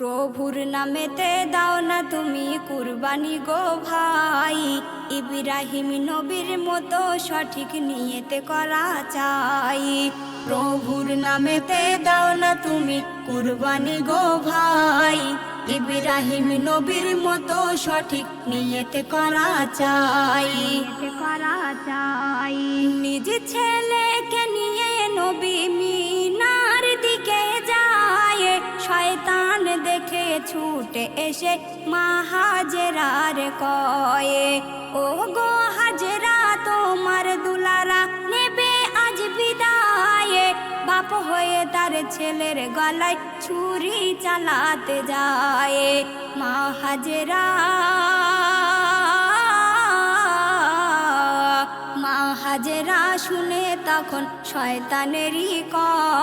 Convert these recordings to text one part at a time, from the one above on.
প্রভুর নামেতে দাও না তুমি কুরবানি গো ভাই। ইব্রাহিম নবীর মতো সঠিক নিয়েতে করা চাই। প্রভুর নামেতে দাও না তুমি কুরবানি গো ভাই। ইব্রাহিম নবীর মতো সঠিক নিয়েতে করা চাই। করা চাই। নিজ ছেলেকে নিয়ে নবী মিনার দিকে যায়। শয়তান দেখে ছুটে এসে মা হাজেরার কয়ে ও গো হাজরা, তোমার দুলারা নেবে আজ বিদায়। বাপ হয়ে তার ছেলের গলায় ছুরি চালাতে যায়। মা হাজরা, মা হাজেরা শুনে তখন শয়তানেরই কয়ে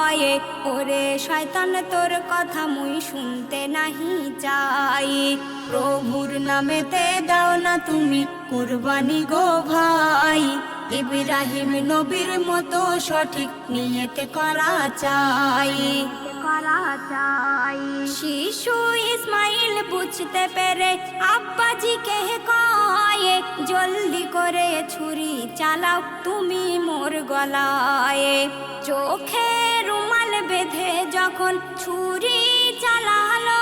ওরে শয়তান, তোর কথা মুই শুনতে নাহি চাই। প্রভুর নামেতে দাও না তুমি কুরবানি গো ভাই। ইব্রাহিম নবীর মতো সঠিক নিয়েতে করা চাই। করা চাই শিশু ইসমাইল বুঝতে পেরে আব্বাজি কে কয়ে, জলদি করে ছুরি চালাও তুমি মোর গলায়। চোখে বেঁধে যখন ছুরি চালালো,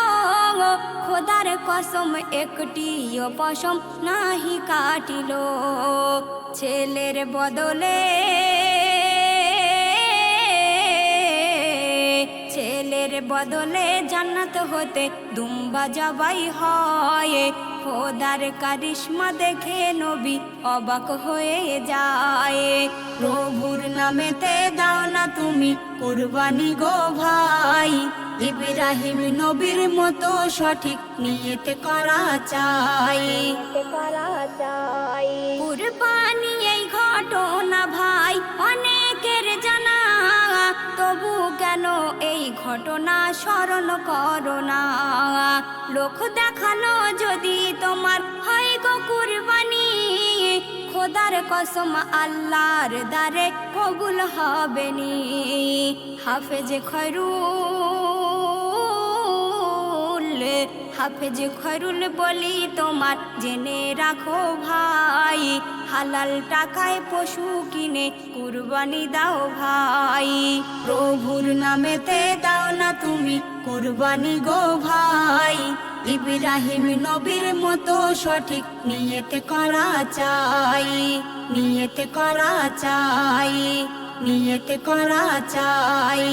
খোদার কসম, একটিও পশম নাহি কাটিল। ছেলের বদলে ছেলের বদলে জান্নাত হতে দুম্বা জবাই হয়, খোদার কারিশ্মা দেখে নবী অবাক হয়ে যায়। প্রভুর নামেতে দাও না তুমি কুরবানি গো ভাই। ইব্রাহিম নবীর মতো সঠিক নিয়েতে করা চাই। করা চাই কুরবানি এই ঘটনা ভাই, অনেকের জানা। তবু কেন এই ঘটনা স্মরণ করো না? লোক দেখানো যদি তোমার হয় গো কুরবানি। খোদার কসম আল্লাহর দারে কবুল হবে নি। হাফেজ খয়রুল হাফেজ খয়রুল বলি, তোমার জেনে রাখো ভাই, হালাল টাকায় পশু কিনে কুরবানি দাও ভাই। প্রভুর নামেতে দাও না তুমি কুরবানি গো ভাই। ইব্রাহিম নবীর মতো সঠিক নিয়েতে করা চাই, নিয়েতে করা চাই, নিয়েতে করা চাই।